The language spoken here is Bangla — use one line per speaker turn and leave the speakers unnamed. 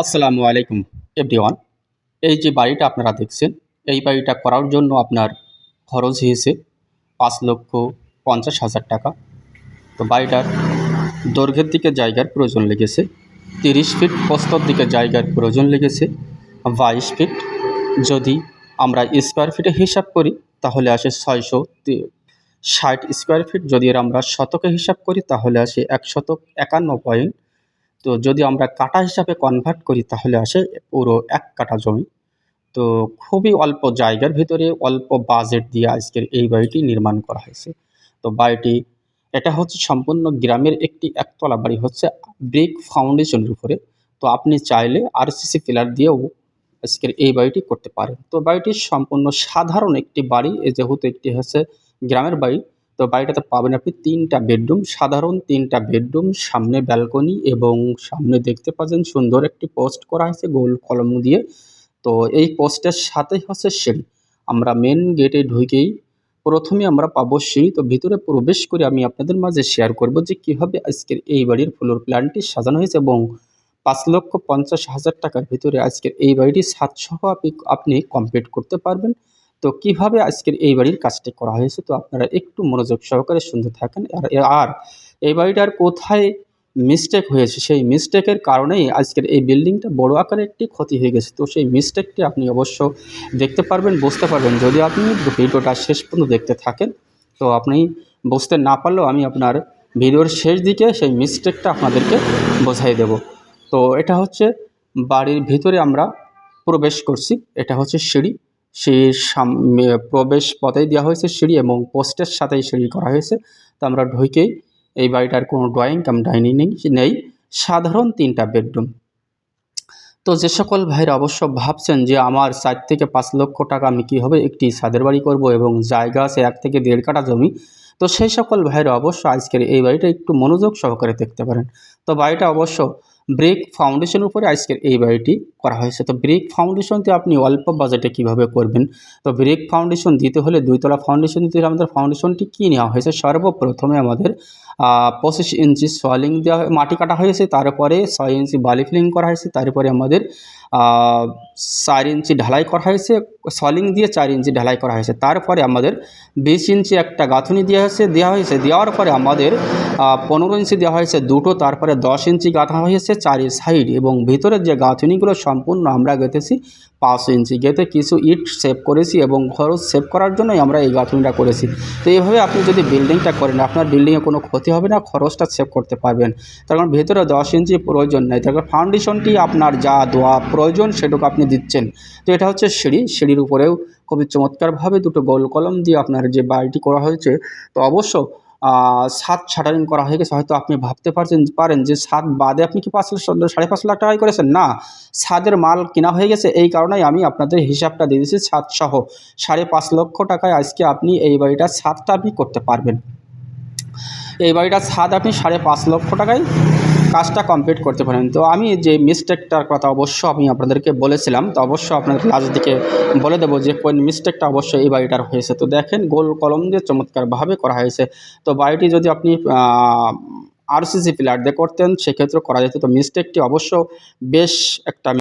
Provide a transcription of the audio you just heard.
আসসালামু আলাইকুম এভরিওয়ান এই যে বাড়িটা আপনারা দেখছেন, এই বাড়িটা করার জন্য আপনার খরচ হয়েছে পাঁচ লক্ষ পঞ্চাশ হাজার টাকা। তো বাড়িটার দৈর্ঘ্যের দিকে জায়গার প্রয়োজন লেগেছে, তিরিশ ফিট প্রস্তর দিকে জায়গার প্রয়োজন লেগেছে, বাইশ ফিট যদি আমরা স্কোয়ার ফিটে হিসাব করি, তাহলে আসে ছয়শো ষাট স্কোয়ার ফিট যদি আমরা শতকে হিসাব করি, তাহলে আসে এক শতক একান্ন পয়েন্ট তো যদি আমরা কাটা হিসাবে কনভার্ট করি তাহলে আসে পুরো এক কাটা জমি। তো খুবই অল্প জায়গার ভিতরে অল্প বাজেট দিয়ে আজকের এই বাড়িটি নির্মাণ করা হয়েছে। তো বাড়িটি, এটা হচ্ছে সম্পূর্ণ গ্রামের একটি একতলা বাড়ি হচ্ছে ব্রিক ফাউন্ডেশনের উপরে। তো আপনি চাইলে আরসিসি পিলার দিয়েও আজকের এই বাড়িটি করতে পারেন। তো বাড়িটি সম্পূর্ণ সাধারণ একটি বাড়ি যেহেতু একটি হচ্ছে গ্রামের বাড়ি তো বাড়িটাতে পাবেন আপনি তিনটা বেডরুম, সাধারণ তিনটা বেডরুম, সামনে ব্যালকনি এবং সামনে দেখতে পাচ্ছেন সুন্দর একটি পোস্ট করা হয়েছে গোল কলম দিয়ে। তো এই পোস্টের সাথেই হচ্ছে সিঁড়ি। আমরা মেন গেটে ঢুকেই প্রথমে আমরা পাবো সিঁড়ি। তো ভিতরে প্রবেশ করে আমি আপনাদের মাঝে শেয়ার করব যে কীভাবে আজকের এই বাড়ির ফ্লোর প্ল্যানটি সাজানো হয়েছে এবং পাঁচ লক্ষ পঞ্চাশ হাজার টাকার ভিতরে আজকের এই বাড়িটি সাতসহ আপনি আপনি কমপ্লিট করতে পারবেন। তো কীভাবে আজকের এই বাড়ির কাজটি করা হয়েছে? তো আপনারা একটু মনোযোগ সহকারে শুনতে থাকেন। আর আর এই বাড়িটার কোথায় মিস্টেক হয়েছে? সেই মিস্টেকের কারণেই আজকের এই বিল্ডিংটা বড় আকারে একটি ক্ষতি হয়ে গেছে। তো সেই মিস্টেকটি আপনি অবশ্য দেখতে পারবেন, বুঝতে পারবেন। যদি আপনি ভিডিওটা শেষ পর্যন্ত দেখতে থাকেন, তো আপনি বুঝতে না পারলেও আমি আপনার ভিডিওর শেষ দিকে সেই মিস্টেকটা আপনাদেরকে বোঝাই দেব। তো এটা হচ্ছে বাড়ির ভিতরে আমরা প্রবেশ করছি। এটা হচ্ছে সিঁড়ি। সামনে প্রবেশ পথেই দেওয়া হয়েছে সিঁড়ি এবং পোস্টের সাথেই সিঁড়ি করা হয়েছে। তো আমরা ঢুকেই এই বাড়িটার কোনো ড্রয়িং কাম ডাইনিং নেই সাধারণ তিনটা বেডরুম তো যে সকল ভাইরা অবশ্য ভাবছেন যে আমার চার থেকে পাঁচ লক্ষ টাকা আমি কীভাবে একটি ছাদের বাড়ি করব এবং জায়গা আছে এক থেকে দেড় কাটা জমি, তো সেই সকল ভাইরা অবশ্য আজকের এই বাড়িটা একটু মনোযোগ সহকারে দেখতে পারেন। তো বাড়িটা অবশ্য ব্রিক ফাউন্ডেশনের উপরে আজকের এই বাড়িটি করা হয়েছে। তো ব্রেক ফাউন্ডেশনটি আপনি অল্প বাজেটে কীভাবে করবেন? তো ব্রেক ফাউন্ডেশন দিতে হলে দুইতলা ফাউন্ডেশন দিতে হলে আমাদের ফাউন্ডেশনটি কী নেওয়া হয়েছে? সর্বপ্রথমে আমাদের পঁচিশ ইঞ্চি সলিং দেওয়া, মাটি কাটা হয়েছে, তারপরে ছয় ইঞ্চি বালি ফিলিং করা হয়েছে, তারপরে আমাদের চার ইঞ্চি ঢালাই করা হয়েছে, সলিং দিয়ে চার ইঞ্চি ঢালাই করা হয়েছে। তারপরে আমাদের বিশ ইঞ্চি একটা গাঁথুনি দেওয়া হয়েছে দেওয়া হয়েছে, দেওয়ার পরে আমাদের পনেরো ইঞ্চি দেওয়া হয়েছে দুটো, তারপরে দশ ইঞ্চি গাঁথা হয়েছে চারি সাইড এবং ভিতরের যে গাঁথুনিগুলো সম্পূর্ণ আমরা গেঁথেছি পাঁচ ইঞ্চি গেঁথে কিছু ইট সেভ করেছি এবং খরচ সেভ করার জন্যই আমরা এই গাঁথুনিটা করেছি। তো এইভাবে আপনি যদি বিল্ডিংটা করেন, আপনার বিল্ডিংয়ে কোনো ক্ষতি হবে না, খরচটা সেভ করতে পারবেন। তার কারণ ভেতরে দশ ইঞ্চি প্রয়োজন নেই। তার ফাউন্ডেশনটি আপনার যা দোয়া প্রয়োজন সেটুকু আপনি দিচ্ছেন। তো এটা হচ্ছে সিঁড়ি। সিঁড়ির উপরেও খুবই চমৎকারভাবে দুটো গোল কলম দিয়ে আপনার যে বাড়িটি করা হয়েছে, তো অবশ্য সাত শাটারিং করা হয়ে গেছে। হয়তো আপনি ভাবতে পারছেন, পারেন যে সাত বাদে আপনি কি পাঁচ সাড়ে পাঁচ লাখ টাকায় করেছেন? না, সাদের মাল কেনা হয়ে গেছে। এই কারণেই আমি আপনাদের হিসাবটা দিয়ে দিয়েছি সাত সহ। সাড়ে পাঁচ লক্ষ টাকায় আজকে আপনি এই বাড়িটার সাতটা আপনি করতে পারবেন। এই বাড়িটার ছাদ আপনি সাড়ে পাঁচ লক্ষ টাকায় কাজটা কমপ্লিট করতে পারেন। তো আমি যে মিস্টেকটার কথা অবশ্য আমি আপনাদেরকে বলেছিলাম, তো অবশ্য আপনাদের লাস্ট দিকে বলে দেবো যে কোন মিস্টেকটা অবশ্যই এই বাড়িটার হয়েছে। তো দেখেন, গোল কলম দিয়ে চমৎকারভাবে করা হয়েছে। তো বাড়িটি যদি আপনি আরসিসি পিলার দিয়ে করতেন, সেক্ষেত্রে করা যেত। তো মিস্টেকটি অবশ্য বেশ একটা